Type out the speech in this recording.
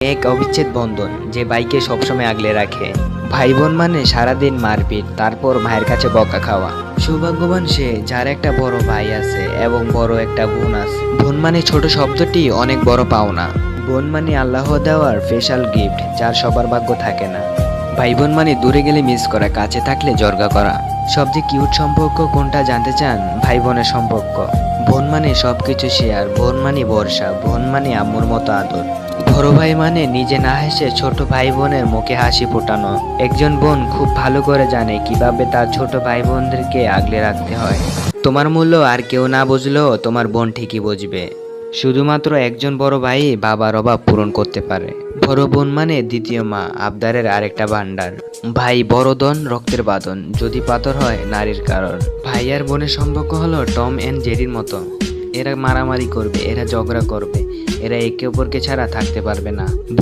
এক অবিচ্ছেদ বন্ধন যে ভাইকে সবসময় আগলে রাখে। ভাই বোন মানে সারাদিন মারপিট, তারপর ভাইয়ের কাছে বকা খাওয়া। সৌভাগ্যবান সে, যার একটা বড় ভাই আছে এবং বড় একটা বোন আছে। বোন মানে ছোট শব্দটি অনেক বড় পাওনা। বোন মানে আল্লাহ দেওয়ার স্পেশাল গিফট যার সবার ভাগ্য থাকে না। ভাই বোন মানে দূরে গেলে মিস করা, কাছে থাকলে জর্গা করা। সবচেয়ে কিউট সম্পর্ক, কোনটা জানতে চান? ভাই বোনের সম্পর্ক। বোন মানে সবকিছু শেয়ার বোন মানে বর্ষা, বোন মানে আম্মুর মতো আদর। বড় ভাই মানে নিজে না হেসে ছোট ভাই বোনের মুখে হাসি ফোটানো। একজন বোন খুব ভালো করে জানে কীভাবে তার ছোট ভাই বোনদেরকে আগলে রাখতে হয়। তোমার মূল্য আর কেউ না বুঝলেও তোমার বোন ঠিকই বুঝবে। শুধুমাত্র একজন বড় ভাই বাবার অভাব পূরণ করতে পারে। বড় বোন মানে দ্বিতীয় মা, আবদারের আরেকটা ভান্ডার ভাই বড় দন রক্তের বাদন যদি পাথর হয় নারীর কারণ ভাই আর বোনের সম্পর্ক হলো টম অ্যান্ড জেরির মতো। এরা মারামারি করবে এরা ঝগড়া করবে এরা একে অপরকে ছাড়া থাকতে পারবে না।